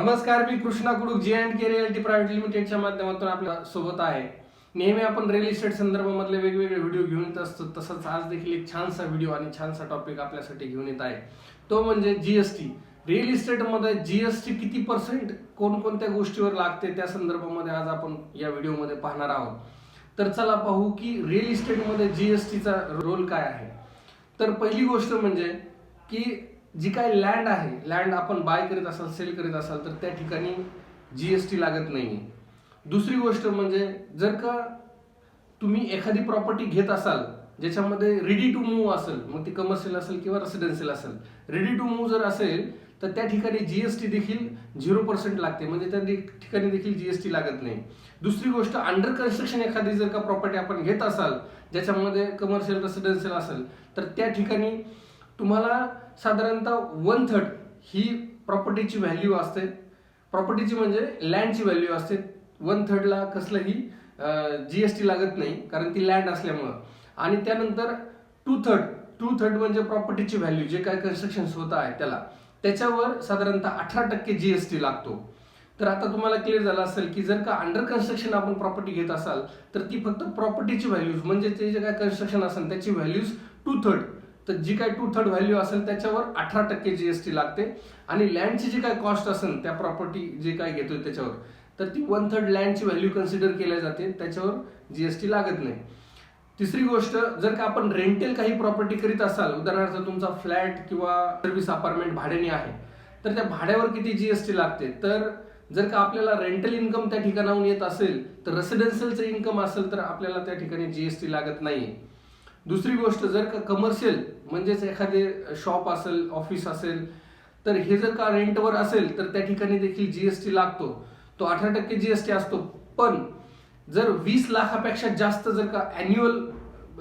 नमस्कार मी कृष्णा कुडूक जे and K realty private लिमिटेडच्या माध्यमातून आपल्यासोबत आहे. नेहमी आपण रिअल इस्टेट संदर्भामधले वेगवेगळे व्हिडिओ घेऊन येत असतो. तसंच आज देखील एक छानसा व्हिडिओ आणि छानसा टॉपिक आपल्यासाठी घेऊन येत आहे. तो म्हणजे जीएसटी रिअल इस्टेटमध्ये जीएसटी किती पर्सेंट कोणकोणत्या गोष्टीवर लागते त्या संदर्भामध्ये आज आपण या व्हिडिओमध्ये पाहणार आहोत. तर चला पाहू की रिअल इस्टेटमध्ये जीएसटीचा रोल काय आहे. तर पहिली गोष्ट म्हणजे की जी काय लँड आहे लँड आपण बाय करीत असाल सेल करीत असाल तर त्या ठिकाणी जी एस टी लागत नाही दुसरी गोष्ट म्हणजे जर का तुम्ही एखादी प्रॉपर्टी घेत असाल ज्याच्यामध्ये रेडी टू मूव्ह असेल मग ती कमर्शियल असेल किंवा रेसिडेन्शियल असेल रेडी टू मूव्ह जर असेल तर त्या ठिकाणी जीएसटी देखील झिरो पर्सेंट लागते म्हणजे त्या दे- ठिकाणी देखील जीएसटी लागत नाही. दुसरी गोष्ट अंडर कन्स्ट्रक्शन एखादी जर का प्रॉपर्टी आपण घेत असाल ज्याच्यामध्ये कमर्शियल रेसिडेन्शियल असेल तर त्या ठिकाणी तुम्हाला साधारणतः वन थर्ड ही प्रॉपर्टीची व्हॅल्यू असते. प्रॉपर्टीची म्हणजे लँडची व्हॅल्यू असते. वन थर्डला कसलंही जी एस टी लागत नाही कारण ती लँड असल्यामुळं. आणि त्यानंतर टू थर्ड टू थर्ड म्हणजे प्रॉपर्टीची व्हॅल्यू जे काय कन्स्ट्रक्शन होत आहे त्याला. त्याच्यावर साधारणतः अठरा टक्के जी एस टी लागतो. तर आता तुम्हाला क्लिअर झालं असेल की जर का अंडर कन्स्ट्रक्शन आपण प्रॉपर्टी घेत असाल तर ती फक्त प्रॉपर्टीची व्हॅल्यूज म्हणजे ते जे काय कन्स्ट्रक्शन असेल त्याची व्हॅल्यूज टू थर्ड तर जी काय टू थर्ड व्हॅल्यू असेल त्याच्यावर अठरा टक्के जीएसटी लागते. आणि लँडची जी काय कॉस्ट असेल त्या प्रॉपर्टी जे काय घेतोय त्याच्यावर तर ती वन थर्ड लँडची व्हॅल्यू कन्सिडर केल्या जाते. त्याच्यावर जीएसटी लागत नाही. तिसरी गोष्ट जर का आपण रेंटेल काही प्रॉपर्टी करीत असाल उदाहरणार्थ तुमचा फ्लॅट किंवा सर्व्हिस अपार्टमेंट भाड्याने आहे तर त्या भाड्यावर किती जीएसटी लागते? तर जर का आपल्याला रेंटल इन्कम त्या ठिकाणाहून येत असेल तर रेसिडेन्शियलचं इन्कम असेल तर आपल्याला त्या ठिकाणी जीएसटी लागत नाही दुसरी गोष्ट जर का कमर्शियल म्हणजेच एखादे शॉप असेल ऑफिस असेल तर हे जर का रेंटवर असेल तर त्या ठिकाणी देखील जीएसटी लागतो. तो अठरा टक्के जीएसटी असतो. पण जर वीस लाखापेक्षा जास्त जर का अॅन्युअल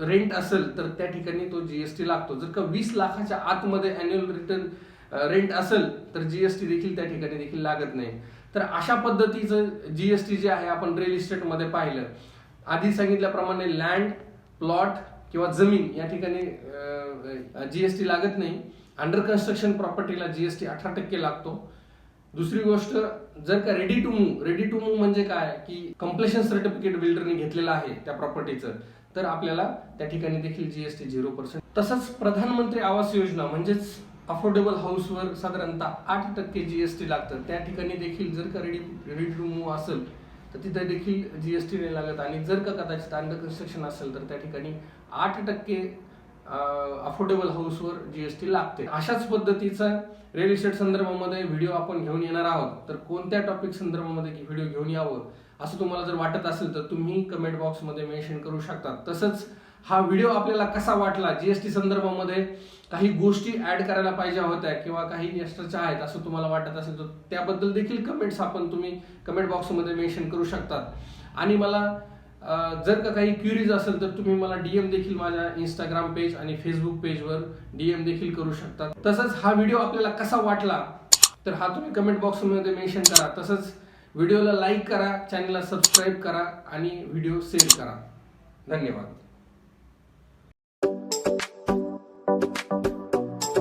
रेंट असेल तर त्या ठिकाणी तो जीएसटी लागतो. जर का वीस लाखाच्या आतमध्ये अॅन्युअल रिटर्न रेंट असेल तर जीएसटी देखील त्या ठिकाणी देखील लागत नाही. तर अशा पद्धतीचं जीएसटी जे आहे आपण रिअल इस्टेटमध्ये पाहिलं. आधी सांगितल्याप्रमाणे लँड प्लॉट किंवा जमीन या ठिकाणी जीएसटी लागत नाही. अंडर कन्स्ट्रक्शन प्रॉपर्टीला जीएसटी अठरा टक्के लागतो. दुसरी गोष्ट जर का ready to move ready to move म्हणजे काय? की कम्प्लेशन सर्टिफिकेट बिल्डरने घेतलेलं आहे त्या प्रॉपर्टीचं तर आपल्याला त्या ठिकाणी देखील जीएसटी झिरो पर्सेंट तसंच प्रधानमंत्री आवास योजना म्हणजेच अफोर्डेबल हाऊसवर साधारणतः आठ टक्के जीएसटी लागतं. त्या ठिकाणी देखील जर का रेडी रेडी टू मूव्ह असेल तर तिथे देखील जीएसटी नाही लागत आणि जर का कदाचित अंडर कन्स्ट्रक्शन असेल तर त्या ठिकाणी आठ टक्के अफोर्डेबल हाऊसवर जीएसटी लागते. अशाच पद्धतीचा रिअल इस्टेट संदर्भामध्ये व्हिडिओ आपण घेऊन येणार आहोत. तर कोणत्या टॉपिक संदर्भामध्ये व्हिडिओ घेऊन यावं? असं तुम्हाला जर वाटत असेल तर तुम्ही कमेंट बॉक्समध्ये मेन्शन करू शकता. तसंच हा व्हिडिओ आपल्याला कसा वाटला जीएसटी संदर्भामध्ये काही गोष्टी ऍड करायला पाहिजे होत्या किंवा काही एक्स्ट्राच्या आहेत असं तुम्हाला वाटत असेल तर त्याबद्दल देखील कमेंट्स आपण तुम्ही कमेंट बॉक्समध्ये मेन्शन करू शकतात. आणि मला जर का काही क्युरीज असेल तर तुम्ही मला डीएम देखील माझ्या इंस्टाग्राम पेज आणि फेसबुक पेजवर डीएम देखील करू शकता तसंच हा व्हिडिओ आपल्याला कसा वाटला तर हा तुम्ही कमेंट बॉक्समध्ये मेन्शन करा. तसंच व्हिडिओला लाईक करा चॅनलला सबस्क्राईब करा आणि व्हिडिओ शेअर करा. धन्यवाद.